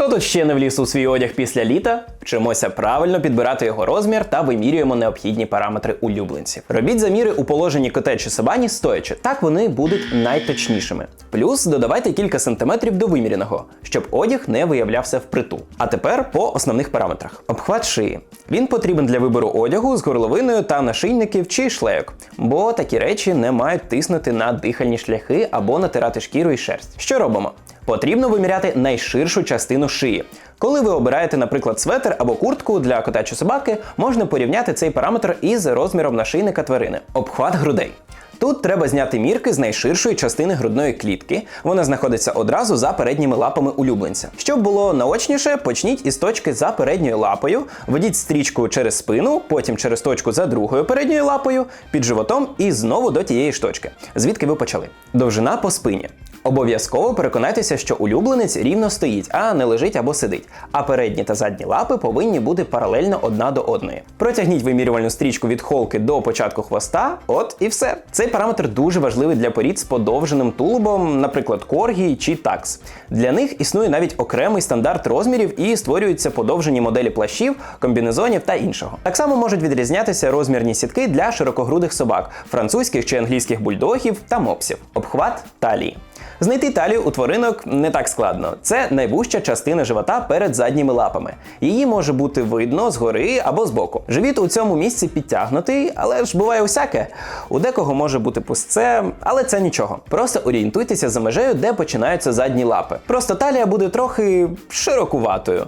Хто тут ще не вліз у свій одяг після літа? Вчимося правильно підбирати його розмір та вимірюємо необхідні параметри улюбленців. Робіть заміри у положенні коте чи собані стоячи, так вони будуть найточнішими. Плюс додавайте кілька сантиметрів до виміряного, щоб одяг не виявлявся впритул. А тепер по основних параметрах. Обхват шиї. Він потрібен для вибору одягу з горловиною та нашийників чи шлейок, бо такі речі не мають тиснути на дихальні шляхи або натирати шкіру і шерсть. Що робимо? Потрібно виміряти найширшу частину шиї. Коли ви обираєте, наприклад, светр або куртку для кота чи собаки, можна порівняти цей параметр із розміром нашийника тварини. Обхват грудей. Тут треба зняти мірки з найширшої частини грудної клітки. Вона знаходиться одразу за передніми лапами улюбленця. Щоб було наочніше, почніть із точки за передньою лапою, ведіть стрічку через спину, потім через точку за другою передньою лапою, під животом і знову до тієї ж точки, звідки ви почали. Довжина по спині. Обов'язково переконайтеся, що улюбленець рівно стоїть, а не лежить або сидить. А передні та задні лапи повинні бути паралельно одна до одної. Протягніть вимірювальну стрічку від холки до початку хвоста, от і все. Цей параметр дуже важливий для порід з подовженим тулубом, наприклад, коргі чи такс. Для них існує навіть окремий стандарт розмірів і створюються подовжені моделі плащів, комбінезонів та іншого. Так само можуть відрізнятися розмірні сітки для широкогрудих собак, французьких чи англійських бульдогів та мопсів. Обхват талії. Знайти талію у тваринок не так складно. Це найвужча частина живота перед задніми лапами. Її може бути видно згори або збоку. Живіт у цьому місці підтягнутий, але ж буває усяке. У декого може бути пустце, але це нічого. Просто орієнтуйтеся за межею, де починаються задні лапи. Просто талія буде трохи широкуватою.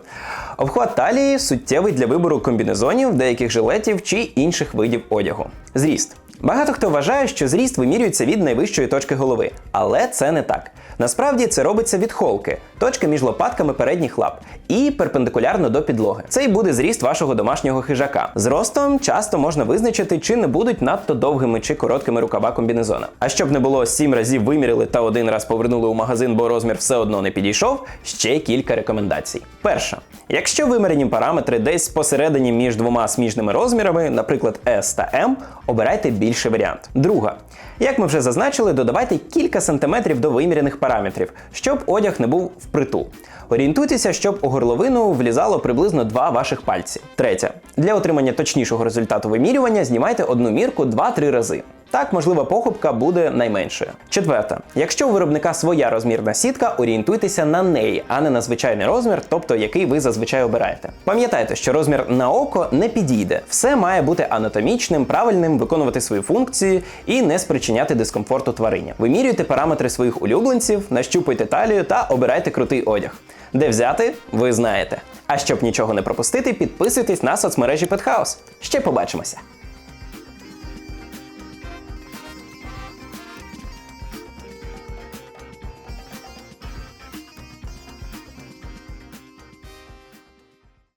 Обхват талії суттєвий для вибору комбінезонів, деяких жилетів чи інших видів одягу. Зріст. Багато хто вважає, що зріст вимірюється від найвищої точки голови, але це не так. Насправді це робиться від холки, точки між лопатками передніх лап, і перпендикулярно до підлоги. Це й буде зріст вашого домашнього хижака. З ростом часто можна визначити, чи не будуть надто довгими чи короткими рукава комбінезона. А щоб не було сім разів виміряли та один раз повернули у магазин, бо розмір все одно не підійшов, ще кілька рекомендацій. Перша, якщо вимірені параметри десь посередині між двома сміжними розмірами, наприклад S та M, обирайте більший варіант. Друга, як ми вже зазначили, додавайте кілька сантиметрів до виміряних параметрів, щоб одяг не був впритул. Орієнтуйтеся, щоб у горловину влізало приблизно два ваших пальці. Третя. Для отримання точнішого результату вимірювання знімайте одну мірку 2-3 рази. Так, можлива похибка буде найменшою. Четверте, якщо у виробника своя розмірна сітка, орієнтуйтеся на неї, а не на звичайний розмір, тобто який ви зазвичай обираєте. Пам'ятайте, що розмір на око не підійде. Все має бути анатомічним, правильним, виконувати свої функції і не спричиняти дискомфорту тварині. Вимірюйте параметри своїх улюбленців, нащупуйте талію та обирайте крутий одяг. Де взяти, ви знаєте. А щоб нічого не пропустити, підписуйтесь на соцмережі Петхаус. Ще побачимося!